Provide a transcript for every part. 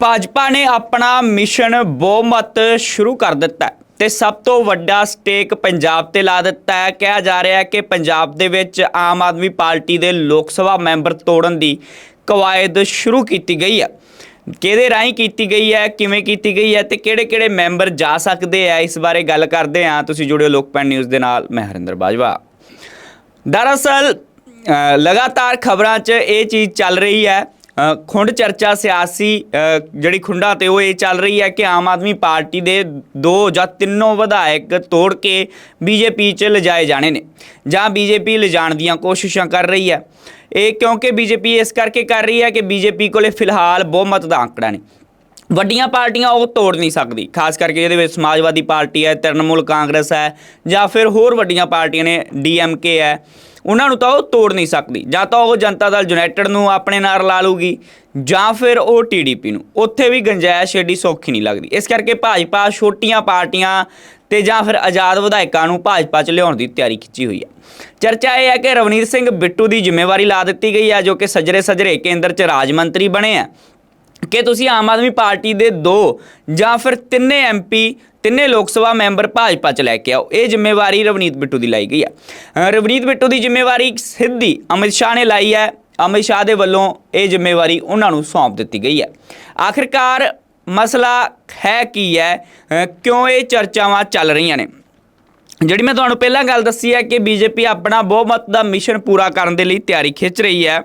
ਭਾਜਪਾ ਨੇ ਆਪਣਾ ਮਿਸ਼ਨ ਬਹੁਮਤ ਸ਼ੁਰੂ ਕਰ ਦਿੱਤਾ ਹੈ ਤੇ ਸਭ ਤੋਂ ਵੱਡਾ ਸਟੇਕ ਪੰਜਾਬ ਤੇ ਲਾ ਦਿੱਤਾ ਹੈ। ਕਿਹਾ ਜਾ ਰਿਹਾ ਹੈ ਕਿ ਪੰਜਾਬ ਦੇ ਵਿੱਚ ਆਮ ਆਦਮੀ ਪਾਰਟੀ ਦੇ ਲੋਕ ਸਭਾ ਮੈਂਬਰ ਤੋੜਨ ਦੀ ਕਵਾਇਦ ਸ਼ੁਰੂ ਕੀਤੀ ਗਈ ਹੈ। ਕਿਹਦੇ ਰਾਹੀਂ ਕੀਤੀ ਗਈ ਹੈ, ਕਿਵੇਂ ਕੀਤੀ ਗਈ ਹੈ ਤੇ ਕਿਹੜੇ-ਕਿਹੜੇ ਮੈਂਬਰ ਜਾ ਸਕਦੇ ਆ ਇਸ ਬਾਰੇ ਗੱਲ ਕਰਦੇ ਆ ਤੁਸੀਂ ਜੁੜਿਓ ਲੋਕਪੈਨ ਨਿਊਜ਼ ਦੇ ਨਾਲ, ਮੈਂ ਹਰਿੰਦਰ ਬਾਜਵਾ। ਦਰਅਸਲ ਲਗਾਤਾਰ ਖਬਰਾਂ 'ਚ ਇਹ ਚੀਜ਼ ਚੱਲ ਰਹੀ ਹੈ ਖੁੰਡ ਚਰਚਾ ਸਿਆਸੀ ਜਿਹੜੀ ਖੁੰਡਾ ਤੇ ਉਹ ਇਹ ਚੱਲ ਰਹੀ ਹੈ ਕਿ ਆਮ ਆਦਮੀ ਪਾਰਟੀ ਦੇ ਦੋ ਜਾਂ ਤਿੰਨੋਂ ਵਿਧਾਇਕ ਤੋੜ ਕੇ ਬੀਜੇਪੀ 'ਚ ਲਿਜਾਏ ਜਾਣੇ ਨੇ, ਜਾਂ ਬੀਜੇਪੀ ਲਿਜਾਣ ਦੀਆਂ ਕੋਸ਼ਿਸ਼ਾਂ ਕਰ ਰਹੀ ਹੈ। ਇਹ ਕਿਉਂਕਿ ਬੀਜੇਪੀ ਇਸ ਕਰਕੇ ਕਰ ਰਹੀ ਹੈ ਕਿ ਬੀਜੇਪੀ ਕੋਲੇ ਫਿਲਹਾਲ ਬਹੁਮਤ ਦਾ ਅੰਕੜਾ ਨਹੀਂ ਵੱਡੀਆਂ ਪਾਰਟੀਆਂ ਉਹ ਤੋੜ ਨਹੀਂ ਸਕਦੀ, ਖਾਸ ਕਰਕੇ ਇਹਦੇ ਵਿੱਚ ਸਮਾਜਵਾਦੀ ਪਾਰਟੀ ਹੈ, ਤ੍ਰਿਣਮੂਲ ਕਾਂਗਰਸ ਹੈ, ਜਾਂ ਫਿਰ ਹੋਰ ਵੱਡੀਆਂ ਪਾਰਟੀਆਂ ਨੇ, ਡੀਐਮਕੇ ਹੈ। ਉਹਨਾਂ ਨੂੰ ਤਾਂ ਉਹ ਤੋੜ ਨਹੀਂ ਸਕਦੀ। ਜਾਂ ਤਾਂ ਉਹ ਜਨਤਾ ਦਲ ਯੂਨਾਈਟਿਡ ਨੂੰ ਆਪਣੇ ਨਾਲ ਲਾ ਲੂਗੀ ਜਾਂ ਫਿਰ ਉਹ ਟੀਡੀਪੀ ਨੂੰ। ਉੱਥੇ ਵੀ ਗੰਜਾਇਸ਼ ਏਡੀ ਸੌਖੀ ਨਹੀਂ ਲੱਗਦੀ। ਇਸ ਕਰਕੇ ਭਾਜਪਾ ਛੋਟੀਆਂ ਪਾਰਟੀਆਂ ਤੇ ਜਾਂ ਫਿਰ ਆਜ਼ਾਦ ਵਿਧਾਇਕਾਂ ਨੂੰ ਭਾਜਪਾ 'ਚ ਲਿਆਉਣ ਦੀ ਤਿਆਰੀ ਖਿੱਚੀ ਹੋਈ ਹੈ। ਚਰਚਾ ਇਹ ਹੈ ਕਿ ਰਵਨੀਤ ਸਿੰਘ ਬਿੱਟੂ ਦੀ ਜ਼ਿੰਮੇਵਾਰੀ ਲਾ ਦਿੱਤੀ ਗਈ ਹੈ, ਜੋ ਕਿ ਸਜਰੇ ਸਜਰੇ ਕੇਂਦਰ 'ਚ ਰਾਜ ਮੰਤਰੀ ਬਣੇ ਆ ਕਿ ਤੁਸੀਂ ਆਮ ਆਦਮੀ ਪਾਰਟੀ ਦੇ ਦੋ ਜਾਂ ਫਿਰ ਤਿੰਨੇ ਐਮਪੀ ਤਿੰਨੇ ਲੋਕ ਸਭਾ ਮੈਂਬਰ ਭਾਜਪਾ ਚ ਲੈ ਕੇ ਆਓ। ਇਹ ਜ਼ਿੰਮੇਵਾਰੀ ਰਵਨੀਤ ਬਿੱਟੂ ਦੀ ਲਾਈ ਗਈ ਹੈ ਰਵਨੀਤ ਬਿੱਟੂ ਦੀ ਜ਼ਿੰਮੇਵਾਰੀ ਸਿੱਧੀ ਅਮਿਤ ਸ਼ਾਹ ਨੇ ਲਾਈ ਹੈ। ਅਮਿਤ ਸ਼ਾਹ ਦੇ ਵੱਲੋਂ ਇਹ ਜ਼ਿੰਮੇਵਾਰੀ ਉਹਨਾਂ ਨੂੰ ਸੌਂਪ ਦਿੱਤੀ ਗਈ ਹੈ। ਆਖਿਰਕਾਰ ਮਸਲਾ ਹੈ ਕੀ ਹੈ? ਕਿਉਂ ਇਹ ਚਰਚਾਵਾਂ ਚੱਲ ਰਹੀਆਂ ਨੇ? ਜਿਹੜੀ ਮੈਂ ਤੁਹਾਨੂੰ ਪਹਿਲਾਂ ਗੱਲ ਦੱਸੀ ਹੈ ਕਿ ਬੀਜੇਪੀ ਆਪਣਾ ਬਹੁਮਤ ਦਾ ਮਿਸ਼ਨ ਪੂਰਾ ਕਰਨ ਦੇ ਲਈ ਤਿਆਰੀ ਖਿੱਚ ਰਹੀ ਹੈ।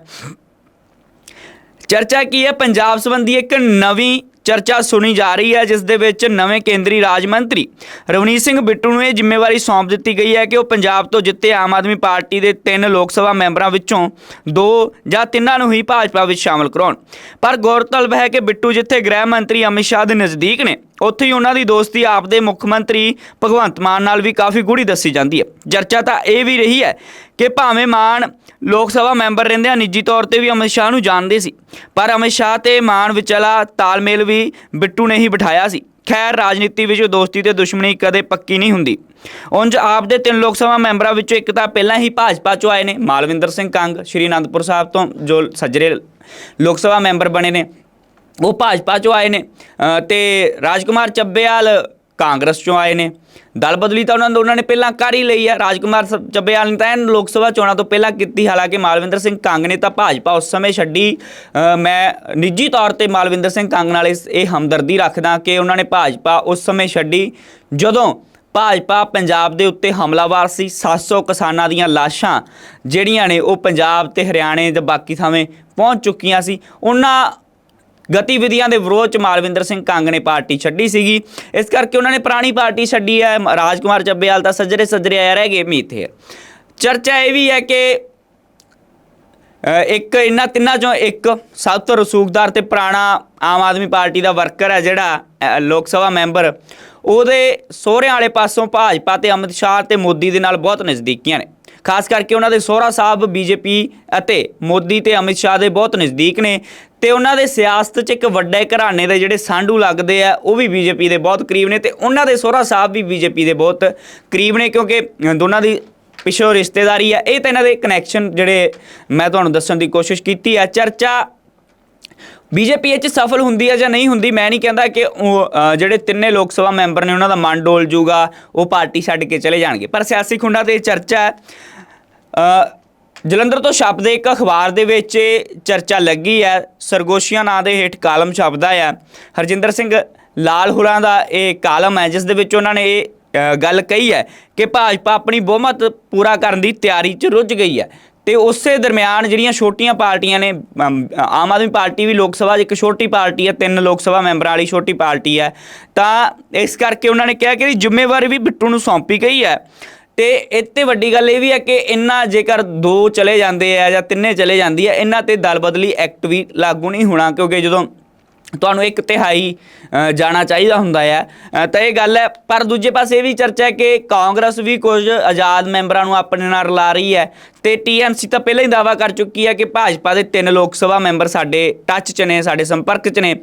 ਚਰਚਾ ਕੀ ਹੈ? ਪੰਜਾਬ ਸੰਬੰਧੀ ਇੱਕ ਨਵੀਂ ਚਰਚਾ ਸੁਣੀ ਜਾ ਰਹੀ ਹੈ, ਜਿਸ ਦੇ ਵਿੱਚ ਨਵੇਂ ਕੇਂਦਰੀ ਰਾਜ ਮੰਤਰੀ ਰਵਨੀਤ ਸਿੰਘ ਬਿੱਟੂ ਨੂੰ ਇਹ ਜ਼ਿੰਮੇਵਾਰੀ ਸੌਂਪ ਦਿੱਤੀ ਗਈ ਹੈ ਕਿ ਉਹ ਪੰਜਾਬ ਤੋਂ ਜਿੱਤੇ ਆਮ ਆਦਮੀ ਪਾਰਟੀ ਦੇ ਤਿੰਨ ਲੋਕ ਸਭਾ ਮੈਂਬਰਾਂ ਵਿੱਚੋਂ ਦੋ ਜਾਂ ਤਿੰਨਾਂ ਨੂੰ ਹੀ ਭਾਜਪਾ ਵਿੱਚ ਸ਼ਾਮਲ ਕਰਾਉਣ। ਪਰ ਗੌਰਤਲਬ ਹੈ ਕਿ ਬਿੱਟੂ ਜਿੱਥੇ ਗ੍ਰਹਿ ਮੰਤਰੀ ਅਮਿਤ ਸ਼ਾਹ ਦੇ ਨਜ਼ਦੀਕ ਨੇ ਉੱਥੇ ਹੀ ਉਹਨਾਂ ਦੀ ਦੋਸਤੀ ਆਪ ਦੇ ਮੁੱਖ ਮੰਤਰੀ ਭਗਵੰਤ ਮਾਨ ਨਾਲ ਵੀ ਕਾਫੀ ਗੂੜੀ ਦੱਸੀ ਜਾਂਦੀ ਹੈ। ਚਰਚਾ ਤਾਂ ਇਹ ਵੀ ਰਹੀ ਹੈ ਕਿ ਭਾਵੇਂ ਮਾਨ ਲੋਕ ਸਭਾ ਮੈਂਬਰ ਰਹਿੰਦਿਆਂ ਨਿੱਜੀ ਤੌਰ ਤੇ ਵੀ ਅਮਿਤ ਸ਼ਾਹ ਨੂੰ ਜਾਣਦੇ ਸੀ। ਪਰ ਅਮਿਤ ਸ਼ਾਹ ਤੇ ਮਾਨ ਵਿਚਲਾ ਤਾਲਮੇਲ ਵੀ ਬਿੱਟੂ ਨੇ ਹੀ ਬਿਠਾਇਆ ਸੀ। ਖੈਰ, ਰਾਜਨੀਤੀ ਵਿੱਚ ਦੋਸਤੀ ਤੇ ਦੁਸ਼ਮਣੀ ਕਦੇ ਪੱਕੀ ਨਹੀਂ ਹੁੰਦੀ। ਉਂਝ ਆਪ ਦੇ ਤਿੰਨ ਲੋਕ ਸਭਾ ਮੈਂਬਰਾਂ ਵਿੱਚੋਂ ਇੱਕ ਤਾਂ ਪਹਿਲਾਂ ਹੀ ਭਾਜਪਾ ਚੋਂ ਆਏ ਨੇ, ਮਾਲਵਿੰਦਰ ਸਿੰਘ ਕੰਗ, ਸ਼੍ਰੀ ਅਨੰਦਪੁਰ ਸਾਹਿਬ ਤੋਂ ਜੋ ਸੱਜਰੇ ਲੋਕ ਸਭਾ ਮੈਂਬਰ ਬਣੇ ਨੇ ਉਹ ਭਾਜਪਾ ਚੋਂ ਆਏ ਨੇ। ਅ, ਤੇ ਰਾਜਕੁਮਾਰ ਚੱਬੇਵਾਲ ਕਾਂਗਰਸ ਚੋਂ ਆਏ ਨੇ। ਦਲ ਬਦਲੀ ਤਾਂ ਉਹਨਾਂ ਨੇ ਉਹਨਾਂ ਨੇ ਪਹਿਲਾਂ ਕਰ ਹੀ ਲਈ ਹੈ ਰਾਜਕੁਮਾਰ ਸ- ਚੱਬੇਵਾਲ ਨੇ ਤਾਂ ਐਨ ਲੋਕ ਸਭਾ ਚੋਣਾਂ ਤੋਂ ਪਹਿਲਾਂ ਕੀਤੀ। ਹਾਲਾਂਕਿ ਮਾਲਵਿੰਦਰ ਸਿੰਘ ਕੰਗ ਨੇ ਤਾਂ ਭਾਜਪਾ ਉਸ ਸਮੇਂ ਛੱਡੀ। ਮੈਂ ਨਿੱਜੀ ਤੌਰ ਤੇ ਮਾਲਵਿੰਦਰ ਸਿੰਘ ਕੰਗ ਨਾਲ ਇਸ ਇਹ ਹਮਦਰਦੀ ਰੱਖਦਾ ਕਿ ਉਹਨਾਂ ਨੇ ਭਾਜਪਾ ਉਸ ਸਮੇਂ ਛੱਡੀ। ਜਦੋਂ ਭਾਜਪਾ ਪੰਜਾਬ ਦੇ ਉੱਤੇ ਹਮਲਾਵਾਰ ਸੀ 700 ਕਿਸਾਨਾਂ ਦੀਆਂ ਲਾਸ਼ਾਂ ਜਿਹੜੀਆਂ ਨੇ ਉਹ ਪੰਜਾਬ ਤੇ ਹਰਿਆਣੇ ਦੇ ਬਾਕੀ ਥਾਵੇਂ ਪਹੁੰਚ ਚੁੱਕੀਆਂ ਸੀ। ਉਹਨਾਂ ਗਤੀਵਿਧੀਆਂ ਦੇ ਵਿਰੋਧ ਚ ਮਾਲਵਿੰਦਰ ਸਿੰਘ ਕੰਗ ਨੇ ਪਾਰਟੀ ਛੱਡੀ ਸੀਗੀ। ਇਸ ਕਰਕੇ ਉਹਨਾਂ ਨੇ ਪੁਰਾਣੀ ਪਾਰਟੀ ਛੱਡੀ ਹੈ। ਮ- ਰਾਜਕੁਮਾਰ ਚੱਬੇਵਾਲ ਤਾਂ ਸੱਜਰੇ ਸੱਜਰੇ ਆਇਆ ਰਹਿ ਗਏ ਮੀਤ ਹੈ ਚਰਚਾ ਇਹ ਵੀ ਹੈ ਕਿ ਇੱਕ ਇਹਨਾਂ ਤਿੰਨਾਂ ਚੋਂ ਇੱਕ ਸਭ ਤੋਂ ਰਸੂਖਦਾਰ ਤੇ ਪੁਰਾਣਾ ਆਮ ਆਦਮੀ ਪਾਰਟੀ ਦਾ ਵਰਕਰ ਹੈ ਜਿਹੜਾ ਲੋਕ ਸਭਾ ਮੈਂਬਰ। ਉਹਦੇ ਸਹੁਰਿਆਂ ਵਾਲੇ ਪਾਸੋਂ ਭਾਜਪਾ ਤੇ ਅਮਿਤ ਸ਼ਾਹ ਤੇ ਮੋਦੀ ਦੇ ਨਾਲ ਬਹੁਤ ਨਜ਼ਦੀਕੀਆਂ ਨੇ। ਖਾਸ ਕਰਕੇ ਉਹਨਾਂ ਦੇ ਸਹੁਰਾ ਸਾਹਿਬ ਬੀਜੇਪੀ ਅਤੇ ਮੋਦੀ ਤੇ ਅਮਿਤ ਸ਼ਾਹ ਦੇ ਬਹੁਤ ਨਜ਼ਦੀਕ ਨੇ ਤੇ ਉਹਨਾਂ ਦੇ ਸਿਆਸਤ 'ਚ ਇੱਕ ਵੱਡੇ ਘਰਾਣੇ ਦੇ ਜਿਹੜੇ ਸਾਂਢੂ ਲੱਗਦੇ ਆ ਉਹ ਵੀ ਬੀਜੇਪੀ ਦੇ ਬਹੁਤ ਕਰੀਬ ਨੇ ਤੇ ਉਹਨਾਂ ਦੇ ਸਹੁਰਾ ਸਾਹਿਬ ਵੀ ਬੀਜੇਪੀ ਦੇ ਬਹੁਤ ਕਰੀਬ ਨੇ ਕਿਉਂਕਿ ਦੋਨਾਂ ਦੀ ਪਿਛੋ ਰਿਸ਼ਤੇਦਾਰੀ ਆ। ਇਹ ਤਾਂ ਇਹਨਾਂ ਦੇ ਕਨੈਕਸ਼ਨ ਜਿਹੜੇ ਮੈਂ ਤੁਹਾਨੂੰ ਦੱਸਣ ਦੀ ਕੋਸ਼ਿਸ਼ ਕੀਤੀ ਹੈ ਚਰਚਾ ਬੀਜੇਪੀ ਇਹ ਚ ਸਫਲ ਹੁੰਦੀ ਹੈ ਜਾਂ ਨਹੀਂ ਹੁੰਦੀ ਮੈਂ ਨਹੀਂ ਕਹਿੰਦਾ ਕਿ ਉਹ, ਜਿਹੜੇ ਤਿੰਨੇ ਲੋਕ ਸਭਾ ਮੈਂਬਰ ਨੇ ਉਹਨਾਂ ਦਾ ਮਨ ਡੋਲ ਜੂਗਾ ਉਹ ਪਾਰਟੀ ਛੱਡ ਕੇ ਚਲੇ ਜਾਣਗੇ। ਪਰ ਸਿਆਸੀ ਖੁੰਡਾਂ ਤੇ ਚਰਚਾ ਹੈ। ਜਲੰਧਰ ਤੋਂ ਛਪਦੇ ਇੱਕ ਅਖਬਾਰ ਦੇ ਵਿੱਚ ਇਹ ਚਰਚਾ ਲੱਗੀ ਹੈ। ਸਰਗੋਸ਼ੀਆਂ ਨਾਂ ਦੇ ਹੇਠ ਕਾਲਮ ਛਪਦਾ ਹੈ। ਹਰਜਿੰਦਰ ਸਿੰਘ ਲਾਲ ਹੁਰਾਂ ਦਾ ਇਹ ਕਾਲਮ ਹੈ, ਜਿਸ ਦੇ ਵਿੱਚ ਉਹਨਾਂ ਨੇ ਇਹ ਗੱਲ ਕਹੀ ਹੈ ਕਿ ਭਾਜਪਾ ਆਪਣੀ ਬਹੁਮਤ ਪੂਰਾ ਕਰਨ ਦੀ ਤਿਆਰੀ 'ਚ ਰੁੱਝ ਗਈ ਹੈ। ਤੇ ਉਸੇ ਦਰਮਿਆਨ ਜਿਹੜੀਆਂ ਛੋਟੀਆਂ ਪਾਰਟੀਆਂ ਨੇ ਆਮ ਆਦਮੀ ਪਾਰਟੀ ਵੀ ਲੋਕ ਸਭਾ ਇੱਕ ਛੋਟੀ ਪਾਰਟੀ ਹੈ, ਤਿੰਨ ਲੋਕ ਸਭਾ ਮੈਂਬਰਾਂ ਵਾਲੀ ਛੋਟੀ ਪਾਰਟੀ ਹੈ। ਤਾਂ ਇਸ ਕਰਕੇ ਉਹਨਾਂ ਨੇ ਕਿਹਾ ਕਿ ਜ਼ਿੰਮੇਵਾਰੀ ਵੀ ਬਿੱਟੂ ਨੂੰ ਸੌਂਪੀ ਗਈ ਹੈ। ਤੇ ਇੱਥੇ ਵੱਡੀ ਗੱਲ ਇਹ ਵੀ ਹੈ ਕਿ ਇੰਨਾ ਜੇਕਰ ਦੋ ਚਲੇ ਜਾਂਦੇ ਆ ਜਾਂ ਤਿੰਨੇ ਚਲੇ ਜਾਂਦੀ ਹੈ ਇਹਨਾਂ ਤੇ ਦਲ ਬਦਲੀ ਐਕਟ ਵੀ ਲਾਗੂ ਨਹੀਂ ਹੋਣਾ, ਕਿਉਂਕਿ ਜਦੋਂ ਤੁਹਾਨੂੰ ਇੱਕ ਤਿਹਾਈ ਜਾਣਾ ਚਾਹੀਦਾ ਹੁੰਦਾ ਹੈ ਤਾਂ ਇਹ ਗੱਲ ਹੈ। ਪਰ ਦੂਜੇ ਪਾਸੇ ਇਹ ਵੀ ਚਰਚਾ ਹੈ ਕਿ ਕਾਂਗਰਸ ਵੀ ਕੁਝ ਆਜ਼ਾਦ ਮੈਂਬਰਾਂ ਨੂੰ ਆਪਣੇ ਨਾਲ ਰਲਾ ਰਹੀ ਹੈ ਤੇ ਟੀਐਮਸੀ ਤਾਂ ਪਹਿਲਾਂ ਹੀ ਦਾਵਾ ਕਰ ਚੁੱਕੀ ਹੈ ਕਿ ਭਾਜਪਾ ਦੇ ਤਿੰਨ ਲੋਕ ਸਭਾ ਮੈਂਬਰ ਸਾਡੇ ਟੱਚ 'ਚ ਨੇ, ਸਾਡੇ ਸੰਪਰਕ 'ਚ ਨੇ।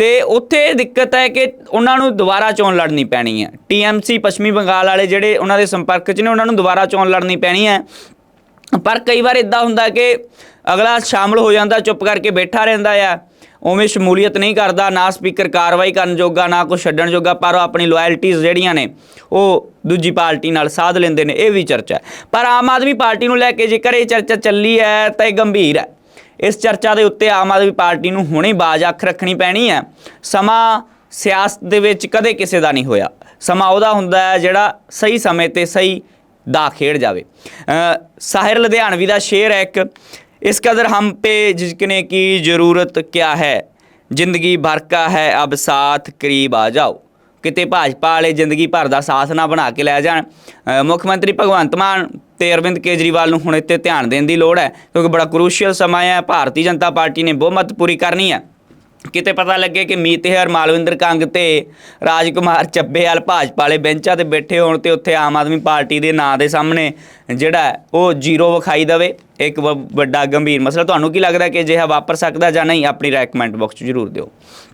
ਤੇ ਉੱਥੇ ਇਹ ਦਿੱਕਤ ਹੈ ਕਿ ਉਹਨਾਂ ਨੂੰ ਦੁਬਾਰਾ ਚੋਣ ਲੜਨੀ ਪੈਣੀ ਹੈ। ਟੀਐਮਸੀ ਪੱਛਮੀ ਬੰਗਾਲ ਵਾਲੇ ਜਿਹੜੇ ਉਹਨਾਂ ਦੇ ਸੰਪਰਕ 'ਚ ਨੇ, ਉਹਨਾਂ ਨੂੰ ਦੁਬਾਰਾ ਚੋਣ ਲੜਨੀ ਪੈਣੀ ਹੈ। ਪਰ ਕਈ ਵਾਰ ਇਦਾਂ ਹੁੰਦਾ ਕਿ ਅਗਲਾ ਸ਼ਾਮਲ ਹੋ ਜਾਂਦਾ, ਚੁੱਪ ਕਰਕੇ ਬੈਠਾ ਰਹਿੰਦਾ ਆ। ਉਵੇਂ ਸ਼ਮੂਲੀਅਤ ਨਹੀਂ ਕਰਦਾ, ਨਾ ਸਪੀਕਰ ਕਾਰਵਾਈ ਕਰਨ ਜੋਗਾ, ਨਾ ਕੁਛ ਛੱਡਣ ਜੋਗਾ, ਪਰ ਉਹ ਆਪਣੀ ਲਾਇਲਟੀਜ਼ ਜਿਹੜੀਆਂ ਨੇ, ਉਹ ਦੂਜੀ ਪਾਰਟੀ ਨਾਲ ਸਾਧ ਲੈਂਦੇ ਨੇ, ਇਹ ਵੀ ਚਰਚਾ ਪਰ ਆਮ ਆਦਮੀ ਪਾਰਟੀ ਨੂੰ ਲੈ ਕੇ ਜੇਕਰ ਇਹ ਚਰਚਾ ਚੱਲੀ ਹੈ, ਤਾਂ ਇਹ ਗੰਭੀਰ ਹੈ। ਇਸ ਚਰਚਾ ਦੇ ਉੱਤੇ ਆਮ ਆਦਮੀ ਪਾਰਟੀ ਨੂੰ ਹੁਣੇ ਬਾਜ਼ ਅੱਖ ਰੱਖਣੀ ਪੈਣੀ ਹੈ। ਸਮਾਂ ਸਿਆਸਤ ਦੇ ਵਿੱਚ ਕਦੇ ਕਿਸੇ ਦਾ ਨਹੀਂ ਹੋਇਆ। ਸਮਾਂ ਉਹਦਾ ਹੁੰਦਾ ਹੈ ਜਿਹੜਾ ਸਹੀ ਸਮੇਂ ਤੇ ਸਹੀ ਦਾ ਖੇਡ ਜਾਵੇ। ਸਾਹਿਰ ਲੁਧਿਆਣਵੀ ਦਾ ਸ਼ੇਰ ਹੈ ਇੱਕ, ਇਸ ਕਦਰ ਹਮ ਪੇ ਜਿਕਨੇ ਕੀ ਜ਼ਰੂਰਤ ਕਿਆ ਹੈ? ਜ਼ਿੰਦਗੀ ਭਰ ਕਾ ਹੈ, ਅਬ ਸਾਥ ਕਰੀਬ ਆ ਜਾਓ। ਕਿਤੇ ਭਾਜਪਾ ਵਾਲੇ ਜ਼ਿੰਦਗੀ ਭਰ ਦਾ ਸਾਥ ਨਾ ਬਣਾ ਕੇ ਲੈ ਜਾਣ। ਮੁੱਖ ਮੰਤਰੀ ਭਗਵੰਤ ਮਾਨ ਤੇ ਅਰਵਿੰਦ ਕੇਜਰੀਵਾਲ ਨੂੰ ਹੁਣ ਇੱਥੇ ਧਿਆਨ ਦੇਣ ਦੀ ਲੋੜ ਹੈ, ਕਿਉਂਕਿ ਬੜਾ ਕਰੂਸ਼ੀਅਲ ਸਮਾਂ ਹੈ, ਭਾਰਤੀ ਜਨਤਾ ਪਾਰਟੀ ਨੇ ਬਹੁਮਤ ਪੂਰੀ ਕਰਨੀ ਹੈ। ਕਿਤੇ ਪਤਾ ਲੱਗੇ ਕਿ ਮੀਤਹਿਰ ਮਾਲਵਿੰਦਰ ਕੰਗ ਤੇ ਰਾਜਕੁਮਾਰ ਚੱਬੇਵਾਲ ਭਾਜਪਾ ਵਾਲੇ ਬੈਂਚਾਂ ਤੇ ਬੈਠੇ ਹੋਣ ਤੇ ਉੱਥੇ ਆਮ ਆਦਮੀ ਪਾਰਟੀ ਦੇ ਨਾਂ ਦੇ ਸਾਹਮਣੇ ਜਿਹੜਾ ਉਹ ਜ਼ੀਰੋ ਵਿਖਾਈ ਦਵੇ, ਇੱਕ ਵ- ਵੱਡਾ ਗੰਭੀਰ ਮਸਲਾ। ਤੁਹਾਨੂੰ ਕੀ ਲੱਗਦਾ ਕਿ ਅਜਿਹਾ ਵਾਪਰ ਸਕਦਾ ਜਾਂ ਨਹੀਂ? ਆਪਣੀ ਰਾਏ ਕਮੈਂਟ ਬਾਕਸ 'ਚ ਜ਼ਰੂਰ ਦਿਓ।